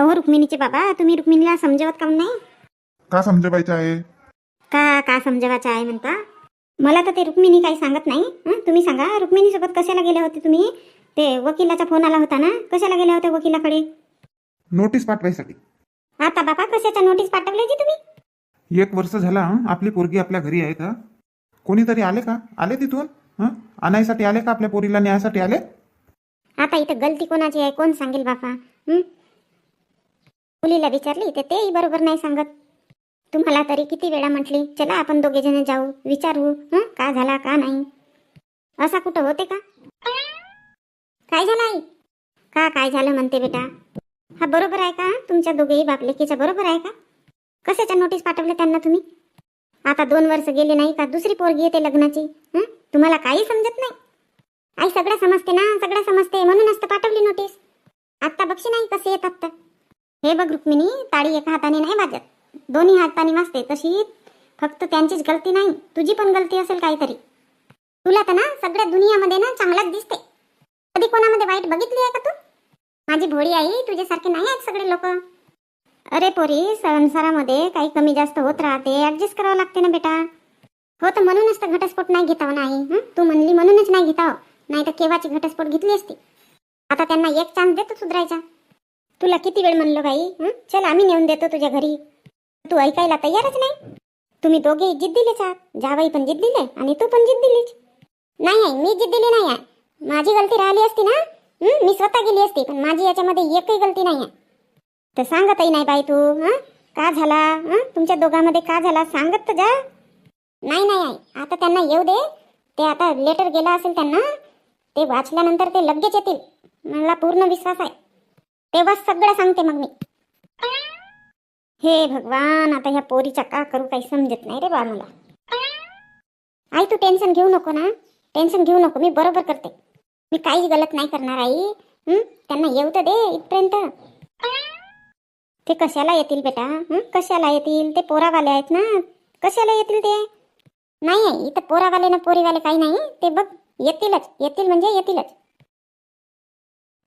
हो रुक्मिणीचे बाबा तुम्ही रुक्मिणीला समजवत काऊन नाही? का समजवायचं आहे? का का समजवायचं आहे म्हणता? मला तर ते रुक्मिणी काही सांगत नाही. हं? तुम्ही सांगा रुक्मिणी सोबत कशाला गेले होते तुम्ही? ते वकिलाचा फोन आला होता ना? कशाला गेले होते वकिलाकडे? नोटीस पाठवायसाठी. आता बाबा कशाच्या नोटीस पाठवली होती तुम्ही? एक वर्ष झाला हं? आपली पोरगी आपल्या घरी आहे का? कोणीतरी आले का? आले तिथून? हं? आणायसाठी आले का आपल्या पोरीला न्यायासाठी आले? आता इथं गलती कोणाची आहे? कोण सांगेल बापा हं? मुलीला विचारली तर तेही बरोबर नाही सांगत. तुम्हाला तरी किती वेळा म्हटली चला आपण दोघे जण जाऊ विचारू हं? का झाला का नाही? असा कुठं होते का? काय झालं आई? का काय झालं? म्हणते बेटा. हा बरोबर आहे का? तुमच्या दोघेही बापलेकीच्या बरोबर आहे का? कशाच्या नोटीस पाठवल्या त्यांना तुम्ही? आता दोन वर्ष गेले नाही का? दुसरी पोरगी येते लग्नाची. हं? तुम्हाला काही समजत नाही? आई सगळं समजते ना सगळं समजते. म्हणूनच तर पाठवली नोटीस आत्ता बक्षी नाही कसे येतात तर. हे बघ रुक्मिणी ताळी एका हाताने नाही वाजत दोन्ही हाताने वाजते तशी फक्त त्यांचीच गलती नाही तुझी पण गलती असेल काहीतरी. तुला तर ना सगळ्या दुनियामध्ये ना चांगलाच दिसते. कधी कोणामध्ये वाईट बघितली आहे का तू? माझी भोळी आई तुझ्यासारखे नाही आहेत सगळे लोक. अरे पोरी संसारामध्ये काही कमी जास्त होत राहते ऍडजस्ट करावं लागते ना बेटा. हो तर म्हणूनच तर घटस्फोट नाही घेताव नाही तू म्हणली म्हणूनच नाही घेताव. नाही तर केव्हाची घटस्फोट घेतली असती? आता त्यांना एक चान्स देतो सुधरायचा. तुला किती वेळ म्हणलो बाई हं? चल आम्ही नेऊन देतो तुझ्या घरी. तू ऐकायला तयारच नाही? तुम्ही दोघे जिद्दीलेच आहात. जावाई पण जिद्दीले आणि तू पण जिद्दीलीच. नाही आहे मी जिद्दीली नाही आहे. माझी गलती राहिली असती ना? हं? मी स्वतः गेली असती पण माझी याच्यामध्ये एकही गलती नाही आहे. तर सांगतही नाही बाई तू हं? का झाला? हं? तुमच्या दोघांमध्ये का झाला? सांगत तर जा. नाही नाही आई आता त्यांना येऊ दे. ते आता लेटर गेला असेल त्यांना ते वाचल्यानंतर ते लगेच येतील. मला पूर्ण विश्वास आहे. तेव्हा सगळं सांगते मग मी. हे भगवान आता ह्या पोरीच्या का करू काही समजत नाही रे बा मला. आई तू टेन्शन घेऊ नको ना. टेन्शन घेऊ नको मी बरोबर करते. मी काहीच गलत नाही करणार आई. त्यांना येऊ तर दे इथपर्यंत. ते कशाला येतील बेटा? कशाला येतील? ते पोरावाले आहेत ना. कशाला येतील ते? नाही आई इथं पोरावाले ना पोरीवाले काही नाही. ते बघ येतीलच. येतील म्हणजे येतीलच.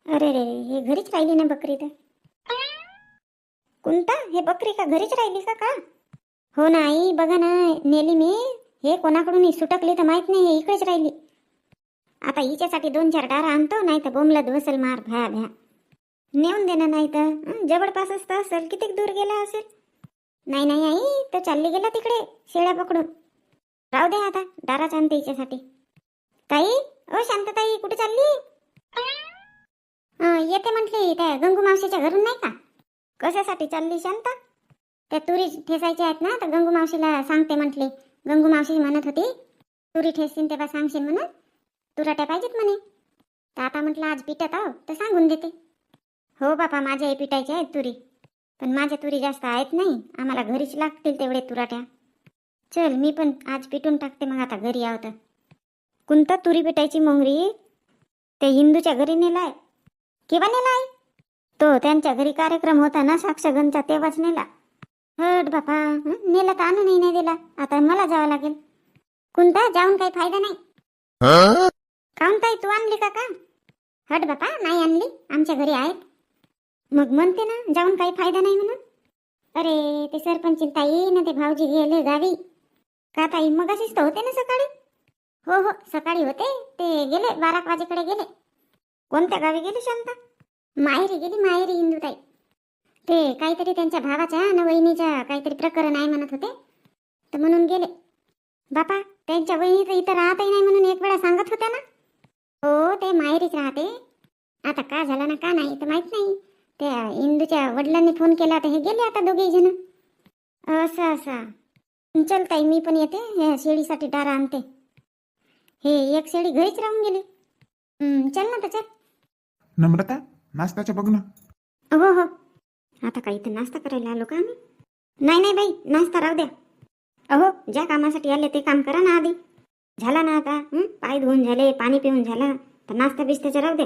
अरे रे हे घरीच राहिली ना बकरी तर. कोणता हे बकरी का घरीच राहिली का का? हो ना आई बघा ना नेली मी. हे कोणाकडून सुटकली तर माहीत नाही हे इकडेच राहिली. आता हिच्यासाठी दोन चार डारा आणतो नाही तर बोमला बसल मार भ्या भ्या. नेऊन देणार नाही तर जवळपास जवळपासच तर असेल कितीक दूर गेला असेल. नाही नाही आई तर चालली गेला तिकडे शेळ्या पकडून. राहू दे आता दाराच आणते हिच्यासाठी. ताई ओ शांतताई कुठे चालली? येते म्हटली त्या गंगू मावशीच्या घरून नाही का? कशासाठी चालली शांत? त्या तुरी ठेसायच्या आहेत ना तर गंगू मावशीला सांगते म्हटली. गंगू मावशी म्हणत होती तुरी ठेसीन तेव्हा सांगशील म्हणून. तुराट्या पाहिजेत म्हणे. तर आता म्हटलं आज पिटत आहो तर सांगून देते. हो बापा माझ्याही पिटायच्या आहेत तुरी. पण माझ्या तुरी जास्त आहेत नाही. आम्हाला घरीच लागतील तेवढे तुराट्या. चल मी पण आज पिटून टाकते मग आता घरी आहो तर. कोणता तुरी पिटायची मोंगरी? ते हिंदूच्या घरी नेलाय. केव्हा नेलाय? तो त्यांच्या घरी कार्यक्रम होता ना साक्षगणचा तेव्हाच नेला. हट बापा नेला तर आणूनही नाही दिला. आता मला जावं लागेल. कोणता जाऊन काही फायदा नाही. काऊन ताई तू आणली का का हट बापा नाही आणली. आमच्या घरी आहेत. मग म्हणते ना जाऊन काही फायदा नाही म्हणून. अरे ते सरपंच ताई ना ते भाऊजी गेले गावी. का ताई मग अशीच तर होते ना सकाळी? हो हो सकाळी होते. ते गेले बारा वाजेकडे गेले. कोणत्या गावी गेली शांता? माहेरी गेली माहेरी इंदुताई. ते काहीतरी त्यांच्या भावाच्या ना वहिनीच्या काहीतरी प्रकरण आहे म्हणत होते. तर म्हणून गेले. बापा त्यांच्या वहिनी तर इथं राहतही नाही म्हणून एक वेळा सांगत होत्या ना? हो ते माहेरीच राहते. आता का झालं ना का नाही तर माहीत नाही. त्या इंदूच्या वडिलांनी फोन केला तर हे गेले आता दोघेही जण. असं असं. चल ताई मी पण येते. ह्या शेळीसाठी डारा आणते. हे एक शेळी घरीच राहून गेली. चल ना तर चल. नम्रता नाश्त्याचं बघ ना. हो हो. आता काही इथं नाश्ता करायला आलो का आम्ही? नाही नाही बाई नाश्ता राहू द्या. अहो ज्या कामासाठी आले ते काम करा ना आधी. झाला ना आता हं? पाय धुवून झाले पाणी पिऊन झालं तर नाश्ता बिस्त्याचा राहू द्या.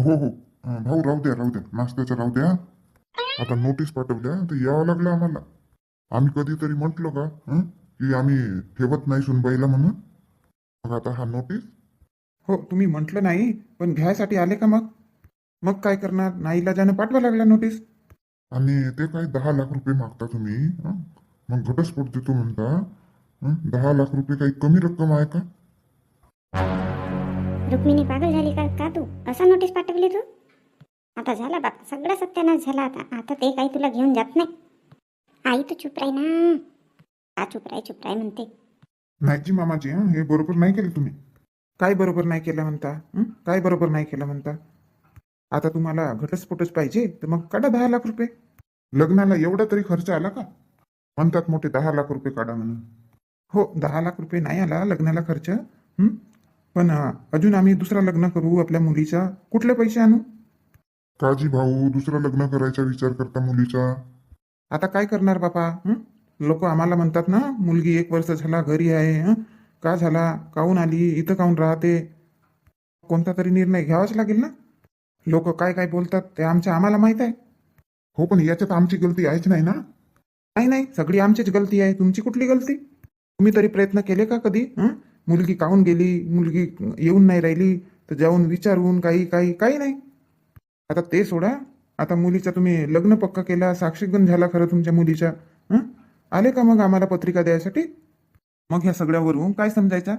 हो हो. अं, भाऊ राहू द्या राहू द्या. नाश्त्याचं राहू द्या. आता नोटीस पाठवल्या तर यावं लागलं आम्हाला. आम्ही कधीतरी म्हटलो का हं? की आम्ही ठेवत नाही सुनबाईला म्हणून. मग आता हा नोटीस हो तुम्ही म्हटलं नाही पण घ्यायसाठी आले का मग? मग काय करणार? नाईलाजानं पाठवा लागला नोटीस आणि ते काय दहा लाख रुपये मागता तुम्ही हं? मग घटस्फोट देतो म्हणता हं? दहा लाख रुपये काही कमी रक्कम आहे का? रुक्मिणी पागल झाली का? का तू? असा नोटीस पाठवली तू? आता झाला बाप सगळा सत्यानाश झाला आता. आता ते काही तुला घेऊन जात नाही. आई तू चुप राही ना. का चुप राही? चुप राही म्हणते. नाहीजी मामाजी हं, हे बरोबर नाही केलं तुम्ही. काय बरोबर नाही केलं म्हणता हं? काय बरोबर नाही केलं म्हणता? आता तुम्हाला घटस्फोटच पाहिजे तर मग काढा दहा लाख रुपये. लग्नाला एवढा तरी खर्च आला का? म्हणतात मोठे दहा लाख रुपये काढा म्हणून. हो दहा लाख रुपये नाही आला लग्नाला खर्च? पण अजून आम्ही दुसरा लग्न करू आपल्या मुलीचा. कुठले पैसे आणू? काजी भाऊ दुसरं लग्न करायचा विचार करता मुलीचा. आता काय करणार बापा? लोक आम्हाला म्हणतात ना मुलगी एक वर्ष झाला घरी आहे? का झाला? काहून आली? इथं काहून राहते? कोणता तरी निर्णय घ्यावाच लागेल ना? लोक काय काय बोलतात ते आमच्या आम्हाला माहीत आहे. हो पण याच्यात आमची गलती आहेच नाही ना? नाही नाही सगळी आमचीच गलती आहे. तुमची कुठली गलती? तुम्ही तरी प्रयत्न केले का कधी? मुलगी काहून गेली? मुलगी येऊन नाही राहिली? तर जाऊन विचारून काही काही काही नाही. आता ते सोडा. आता मुलीचा तुम्ही लग्न पक्का केला साक्षीगण झाला खरं तुमच्या मुलीच्या हं? आले का मग आम्हाला पत्रिका द्यायसाठी? मग ह्या सगळ्यावरून काय समजायचा?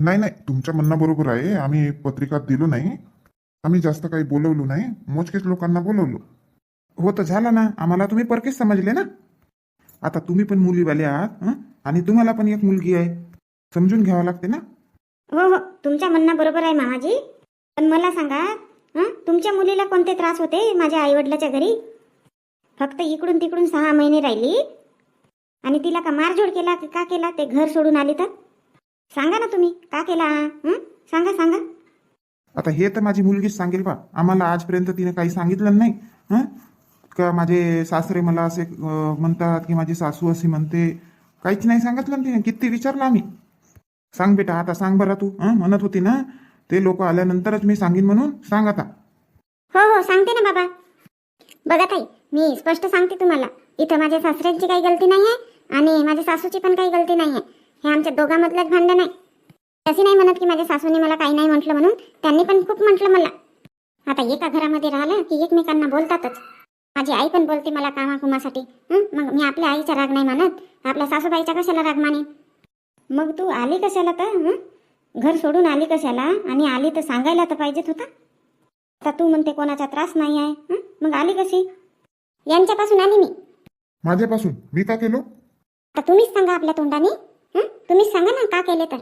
नाही नाही तुमच्या म्हणणं बरोबर आहे. आम्ही पत्रिका दिलो नाही. आम्ही जास्त काही बोलवलो नाही. मोजकेच लोकांना बोलवलो. हो तर झाला ना. आम्हाला तुम्ही परकेच समजले ना. आता तुम्ही पण मुलीवाले आहात हं? आणि तुम्हाला पण एक मुलगी आहे. समजून घ्यावं लागते ना. हो हो. तुमच्या म्हणणं बरोबर आहे मामाजी पण मला सांगा हं? तुमच्या मुलीला कोणते त्रास होते माझ्या आईवडिलाच्या घरी? फक्त इकडून तिकडून सहा महिने राहिली. आणि तिला का मारझोड केला की का केला? ते घर सोडून आली तर? सांगा ना तुम्ही. का केला हं? सांगा सांगा. आता हे तर माझी मुलगीच सांगेल बा. आम्हाला आजपर्यंत तिने काही सांगितलं नाही हं? का माझे सासरे मला असे म्हणतात की माझी सासू अशी म्हणते. काहीच नाही सांगितलं ना तिने. किती विचारलं आम्ही. सांग बेटा आता सांग बरं तू हं? म्हणत होती ना. ते लोक आल्यानंतरच मी सांगेन म्हणून. सांग आता. हो हो सांगते ना बाबा. बघा ताई मी स्पष्ट सांगते तुम्हाला. इथं माझ्या सासऱ्यांची काही गलती नाही आहे आणि माझ्या सासूची पण काही गलती नाही आहे हे आमच्या दोघांमधलंच भांडण आहे. तशी नाही म्हणत की माझ्या सासूने मला काही नाही म्हटलं म्हणून. त्यांनी पण खूप म्हटलं मला. आता एका घरामध्ये राहिलं की एकमेकांना बोलतातच. माझी आई पण बोलते मला कामाकुमासाठी? मग मी आपल्या आईचा राग नाही मानत. आपल्या सासूबाईचा कशाला राग माने? मग तू आली कशाला तर? घर सोडून आली कशाला? आणि आली तर सांगायला तर पाहिजेत होता. आता तू म्हणते कोणाचा त्रास नाही आहे? मग आली कशी? यांच्यापासून आली मी. माझ्यापासून? मी का केलो? आता तुम्हीच सांगा आपल्या तोंडाने? तुम्हीच सांगा ना का केले तर.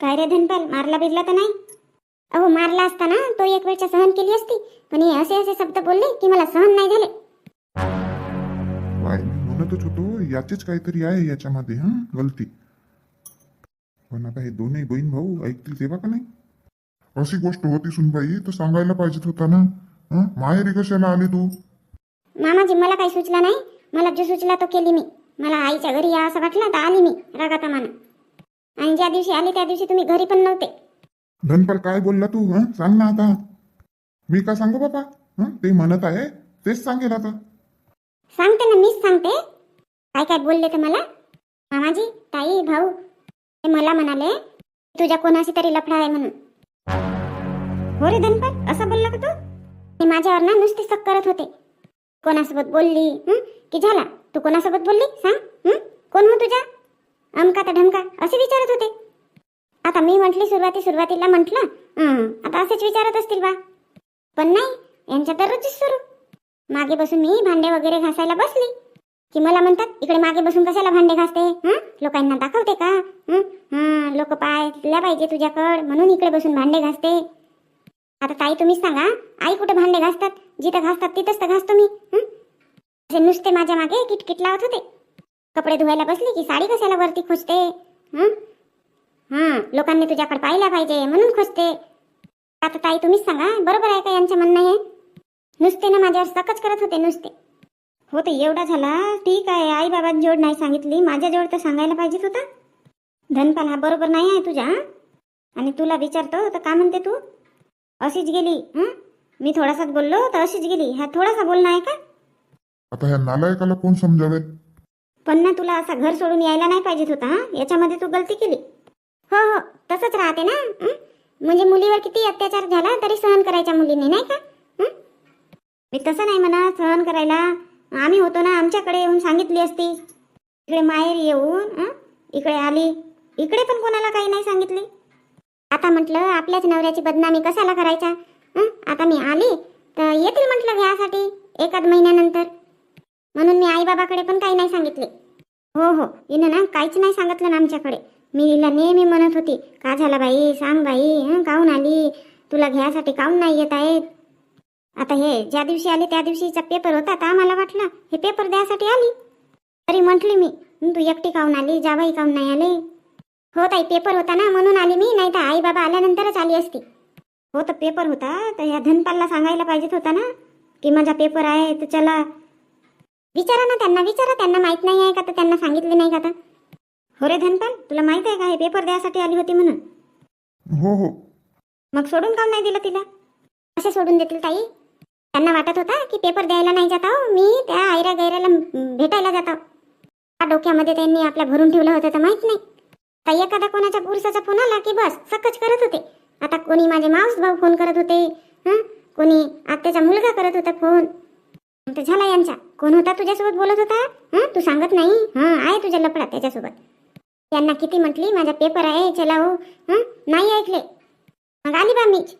काय रे धनपाल मारला बिरला तर नाही? अहो मारला असता ना तो एक वेळच्या सहन केली असती. पण हे असे असे शब्द बोलले की मला सहन नाही झाले. काय मी म्हणतच होतो याचीच काहीतरी आहे याच्यामध्ये हा? गलती. पण आता हे दोन्ही बहीण भाऊ ऐकतील तेव्हा का नाही? अशी गोष्ट होती सुनबाई तर सांगायला पाहिजेत होता ना हं? माहेरी कशाला आली तू? मामाजी मला काही सुचला नाही. मला जो सुचला तो केली मी. मला आईच्या घरी या असं वाटलं तर आली मी रागातमानं आणि ज्या दिवशी आली त्या दिवशी तुम्ही घरी पण नव्हते. धनपाल काय बोलला तू हं? सांग ना आता. मी का सांगू बाबा? हं? ते म्हणत आहे तेच सांगेल आता. सांगते ना मीच सांगते. काय काय बोलले तर मला? मामाजी ताई भाऊ ते मला म्हणाले तुझ्या कोणाशी तरी लफडा आहे म्हणून. हो रे धनपाल असं बोलला का तू? ते माझ्यावर ना नुसती सक करत होते. कोणासोबत बोलली हं? की झाला? तू कोणासोबत बोलली? सांग हं? कोण हो तुझ्या? अमका तर ढमका असे विचारत होते. आता मी म्हटली सुरुवाती सुरुवातीला म्हटलं आता असेच विचारत असतील बा. पण नाही यांच्या दररोजच सुरू. मागे बसून मी भांडे वगैरे घासायला बसली. की मला म्हणतात इकडे मागे बसून कशाला भांडे घासते? हं? लोकांना दाखवते का? हं? लोक पाहिल्या पाहिजे तुझ्याकड म्हणून इकडे बसून भांडे घासते. आता ताई तुम्हीच सांगा आई कुठे भांडे घासतात? जिथं घासतात तिथंच तर घासतो मी. असे नुसते माझ्या मागे किटकिट लावत होते. कपडे धुवायला बसली की साडी कशाला वरती खोचते? हं? हां लोकांनी तुझ्याकडे पाहिला पाहिजे म्हणून खोचते. आता ताई तुम्हीच सांगा बरोबर आहे का यांचं म्हणणं आहे नुसते ना माझ्यावर सकच करत होते नुसते. हो तर एवढा झाला ठीक आहे आई बाबांजवळ नाही सांगितली माझ्याजवळ तर सांगायला पाहिजेत होता. धनपाल हा बरोबर नाही आहे तुझ्या आणि तुला विचारतो तर का म्हणते तू? अशीच गेली हं? मी थोडासाच बोललो तर अशीच गेली हा थोडासा बोलणं आहे का? आता ह्या नालायकाला कोण समजावेल? पण ना तुला असा घर सोडून यायला नाही पाहिजेत होता याच्यामध्ये तू गलती केली. हो हो तसंच राहते ना म्हणजे मुलीवर किती अत्याचार झाला तरी सहन करायच्या मुलीने नाही का? मी तसं नाही म्हणा सहन करायला. आम्ही होतो ना आमच्याकडे येऊन सांगितली असती. इकडे माहेर येऊन इकडे आली. इकडे पण कोणाला काही नाही सांगितले. आता म्हटलं आपल्याच नवऱ्याची बदनामी कशाला करायचा आता मी आली तर येतील म्हटलं घ्यासाठी एकाद महिन्यानंतर. म्हणून मी आईबाबाकडे पण काही नाही सांगितले. हो हो. हिनं ना काहीच नाही सांगितलं ना आमच्याकडे. मी हिला नेहमी म्हणत होती का झाला बाई? सांग बाई. हं काहून आली? तुला घ्यायसाठी काहून नाही येत आहेत? आता हे ज्या दिवशी आले त्या दिवशीचा पेपर होता तर आम्हाला वाटलं हे पेपर द्यायसाठी आली. तरी म्हटली मी तू एकटी काहून आली? जाबाई काहून नाही आले? हो ताई पेपर होता ना म्हणून आली मी नाही तर आई बाबा आल्यानंतरच आली असती. हो तर पेपर होता. तर ह्या धनपालला सांगायला पाहिजेत होता ना की माझा पेपर आहे तर चला. विचारा ना त्यांना विचारा. त्यांना माहीत नाही आहे का तर त्यांना सांगितले नाही का तर? हो रे धनपाल तुला माहीत आहे का? हे पेपर द्यासाठी आली होती म्हणून. हो हो. मग सोडून का नाही दिलं तिला? कसे सोडून देतील ताई? त्यांना वाटत होता की पेपर द्यायला नाही जात आहो. मी त्या गैऱ्याला म, भेटायला जात आहो. त्या डोक्यामध्ये त्यांनी आपल्या भरून ठेवलं होतं तर माहीत नाही. ताई एखादा कोणाच्या पुरुषाचा फोन आला की बस सकच करत होते. आता कोणी माझे मावस भाऊ फोन करत होते हं? कोणी आत्याचा मुलगा करत होता फोन. तर झाला यांचा. कोण होता तुझ्यासोबत बोलत होता? हं? तू सांगत नाही? हं आहे तुझ्या लपडा त्याच्यासोबत. यांना किती म्हटली? माझा पेपर आहे चला हो. हं? नाही ऐकले. मग आली बा मीच.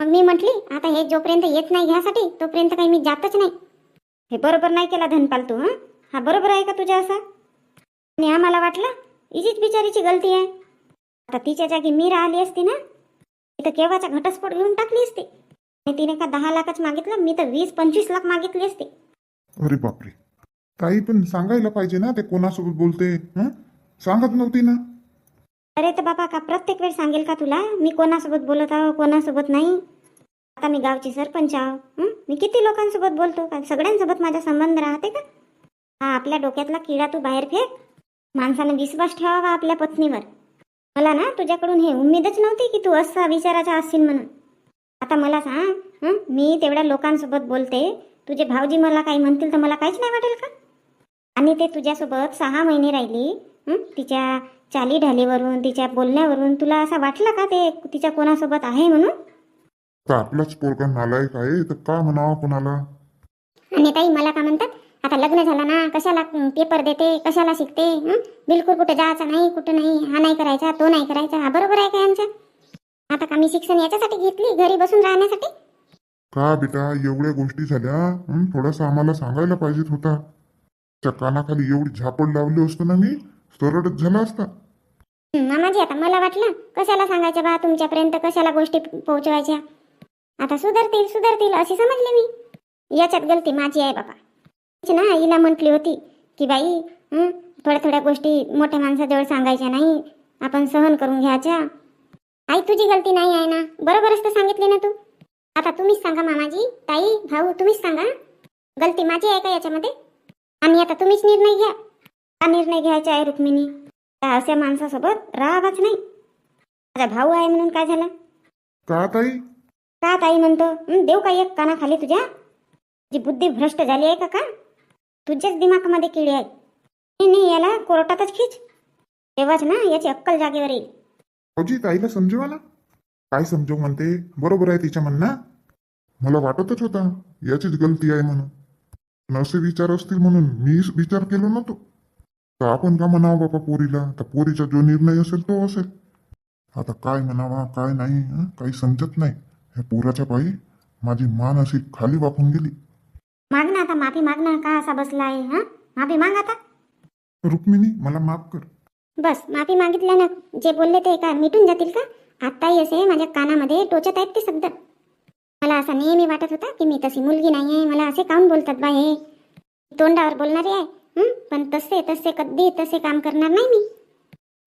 मग मी म्हटली आता हे जोपर्यंत येत नाही घ्यासाठी तोपर्यंत काही मी जातच नाही. हे बरोबर नाही केला धनपाल तू हं? हा बरोबर आहे का तुझ्या असा? आणि आम्हाला वाटलं हिचीच बिचारीची गलती आहे. आता तिच्या जागी मी राहिली असती ना तिथं केव्हाचा घटस्फोट घेऊन टाकली असती? आणि तिने का दहा लाखच मागितलं मी तर वीस पंचवीस लाख मागितली असती. अरे बापरे. ताई पण सांगायला पाहिजे ना ते कोणासोबत बोलते हं? सांगत नव्हती ना. अरे तर बाबा का प्रत्येक वेळ सांगेल का तुला? मी कोणासोबत बोलत आहो कोणासोबत नाही? आता मी गावची सरपंच आहो हं? मी किती लोकांसोबत बोलतो? का सगळ्यांसोबत माझा संबंध राहते का? हा आपल्या डोक्यातला किडा तू बाहेर फेक. माणसानं विश्वास ठेवावा आपल्या पत्नीवर. मला ना तुझ्याकडून हे उमेदच नव्हती की तू असा विचाराचा असशील म्हणून. आता मला सांग हं? मी तेवढ्या लोकांसोबत बोलते. तुझे भाऊजी मला काही म्हणतील तर मला काहीच नाही वाटेल का? आणि ते तुझ्यासोबत सहा महिने राहिली हं? तिच्या चाली ढालीवरून तिच्या बोलण्यावरून तुला असं वाटलं का ते तिच्या कोणासोबत आहे म्हणून? तर आपलाच पोरगा नालायक आहे? तर का म्हणावा कोणाला? आणि ताई मला का म्हणतात? आता लग्न झालं ना कशाला पेपर देते कशाला शिकते हं? बिलकुल कुठे जायचं नाही कुठं नाही हा नाही करायचा तो नाही करायचा हा बरोबर आहे का यांचं? आता का मी शिक्षण याच्यासाठी घेतली घरी बसून राहण्यासाठी? का बेटा? एवढ्या गोष्टी झाल्या हं? थोडासा आम्हाला सांगायला पाहिजेत होता. त्या कानाखाली एवढी झापड लावली असतं ना मी सरळच झाला असता. हं, मामाजी आता मला वाटलं कशाला सांगायचं बा तुमच्यापर्यंत कशाला गोष्टी पोहोचवायच्या? आता सुधारतील सुधारतील अशी समजली मी. याच्यात गलती माझी आहे बाबा. ना हिला म्हटली होती की बाई हं, थोड्या थोड्या गोष्टी मोठ्या माणसाजवळ सांगायच्या नाही आपण सहन करून घ्यायच्या. आई तुझी गलती नाही आहे ना? बरोबरच तर सांगितली ना तू. आता तुम्हीच सांगा मामाजी. ताई भाऊ तुम्हीच सांगा. गलती माझी आहे का याच्यामध्ये? आणि आता तुम्हीच निर्णय घ्या. हा निर्णय घ्यायचा आहे रुक्मिणी? त्या अशा माणसासोबत राहावाच नाही? माझा भाऊ आहे म्हणून काय झाला? का ताई? का ताई म्हणतो हं, देऊ का एक कानाखाली तुझ्या? जी बुद्धी भ्रष्ट झाली आहे का का? तुझ्याच दिमागामध्ये किडी आहे नाही नाही याला कोर्टातच खीच. तेव्हाच ना याची अक्कल जागेवर येईल. अजी ताईला समजवा ना काय समजव म्हणते? बरोबर आहे तिच्या म्हणणं? मला वाटतच होता. याचीच गलती आहे म्हणून. असे विचार असतील म्हणून मी विचार केला नव्हतो. तर आपण का म्हणावं बाबा पोरीला? तर पोरीचा जो निर्णय असेल तो असेल. आता काय म्हणावा काय नाही हं? काही समजत नाही. ह्या पोराच्या पायी माझी मान अशी खाली वाकून गेली. माग ना आता माफी माग ना. का असा बसला आहे हा? माफी माग आता. रुक्मिणी मला माफ कर. बस माफी मागितल्यानं जे बोलले ते का मिटून जातील का? आत्ताही असे माझ्या कानामध्ये टोचत आहेत ते शब्द मला असा नेहमी वाटत होता की मी तशी मुलगी नाही आहे मला असे काम बोलतात बा हे तोंडावर बोलणारे आहे? पण तसे तसे कधी तसे काम करणार नाही मी.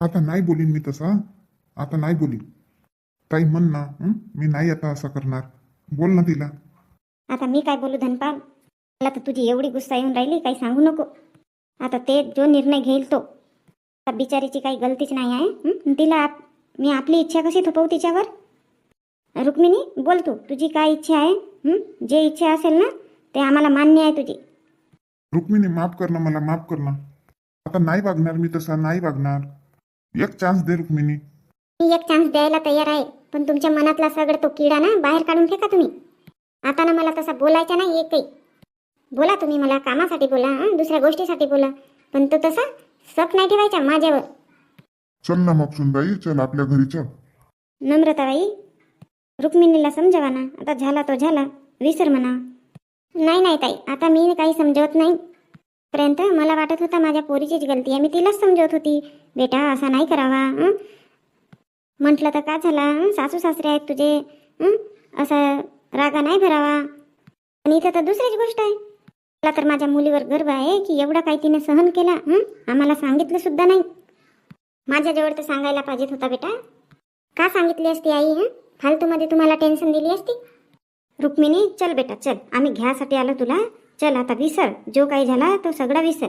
आता नाही बोलीन मी तसा आता नाही बोलीन ताई म्हण ना? मी नाही आता असं करणार. बोल ना तिला. आता मी काय बोलू धनपाल? मला तर तुझी एवढी गुस्सा येऊन राहिली काही सांगू नको. आता ते जो निर्णय घेईल तो. आता बिचारीची काही गलतीच नाही आहे हं? तिला आप मी आपली इच्छा कशी थोपवू तिच्यावर? रुक्मिणी बोल तू तुझी काय इच्छा आहे? हं? जे इच्छा असेल ना ते आम्हाला मान्य आहे तुझी. रुक्मिणी माफ कर ना मला माफ कर ना. आता नाही वागणार मी तसा नाही वागणार. एक चान्स दे रुक्मिणी. मी एक चान्स द्यायला तयार आहे पण तुमच्या मनातला सगळं तो किडा ना बाहेर काढून फेका तुम्ही. आता ना मला तसा बोलायचा नाही एकही. बोला तुम्ही मला कामासाठी बोला? दुसऱ्या गोष्टीसाठी बोला पण तो तसा सप नाही ठेवायचा माझ्यावर. चल ना मग सुनबाई चल आपल्या घरी चल. नम्रताबाई रुक्मिणीला समजावा ना. आता झाला तो झाला. विसर म्हणा. नाही नाही ताई. आता मी काही समजवत नाही. पर्यंत मला वाटत होता माझ्या पोरीचीच गलती आहे. मी तिलाच समजवत होती. बेटा असा नाही करावा. हं? म्हटलं तर का झाला? हं? सासू सासरे आहेत तुझे. हं? असा रागा नाही भरावा. आणि इथं तर दुसरीच गोष्ट आहे. मला तर माझ्या मुलीवर गर्व आहे की एवढा काही तिने सहन केला? आम्हाला सांगितलं सुद्धा नाही. माझ्याजवळ तर सांगायला पाहिजेत होता बेटा. का सांगितली असती आई हं? फालतूमध्ये तुम्हाला टेन्शन दिली असती? रुक्मिणी चल बेटा चल. आम्ही घ्यासाठी आलो तुला. चल आता विसर. जो काही झाला तो सगळा विसर.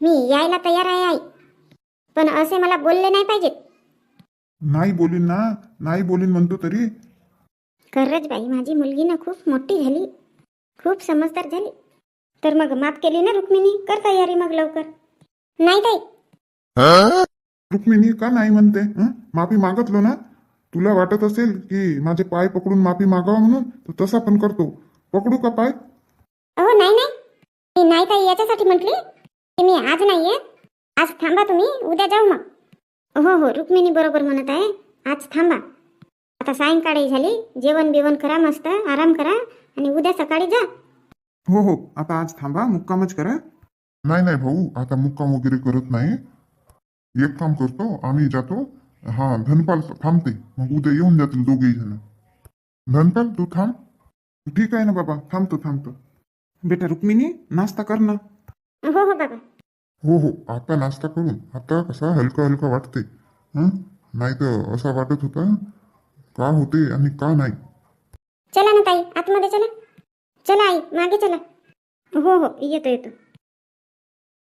मी यायला तयार आहे आई. पण असे मला बोलले नाही पाहिजेत. नाही बोलीन ना. नाही बोलीन म्हणतो तरी. खरंच बाई माझी मुलगी ना खूप मोठी झाली. खूप समजदार झाली. तर मग माफ केली ना रुक्मिणी? कर तयारी मग लवकर. नाही ताई. रुक्मिणी का नाही म्हणते? हं? माफी मागतलो ना? तुला वाटत असेल की माझे पाय पकडून माफी मागावा म्हणून? तर तसा पण करतो. पकडू का पाय? अहो नाही नाही. मी नाही ताई याच्यासाठी म्हटली. की मी आज नाही येत आज थांबा तुम्ही. उद्या जाऊ मग. हो हो. रुक्मिणी बरोबर म्हणत आहे. आज थांबा. आता सायंकाळी झाली. जेवण बिवण करा मस्त. आराम करा. आणि उद्या सकाळी जा. हो हो आता आज थांबा मुक्कामच करा। नाही नाही भाऊ आता मुक्काम वगैरे करत नाही। एक काम करतो आम्ही जातो। हा धनपाल थांबते मग उद्या येऊन जातील दोघेही जण। धनपाल तू थांब। ठीक आहे ना बाबा थांबतो थांबतो। बेटा रुक्मिणी नाश्ता कर ना। हो हो बाबा। हो हो आता नाश्ता करून आता कसा हलका हलका वाटते हं? नाही तर असा वाटत होता का होते आणि का नाही? चला ना ताई आतमध्ये चला। चला आई मागे चला. हो हो येतो येतो.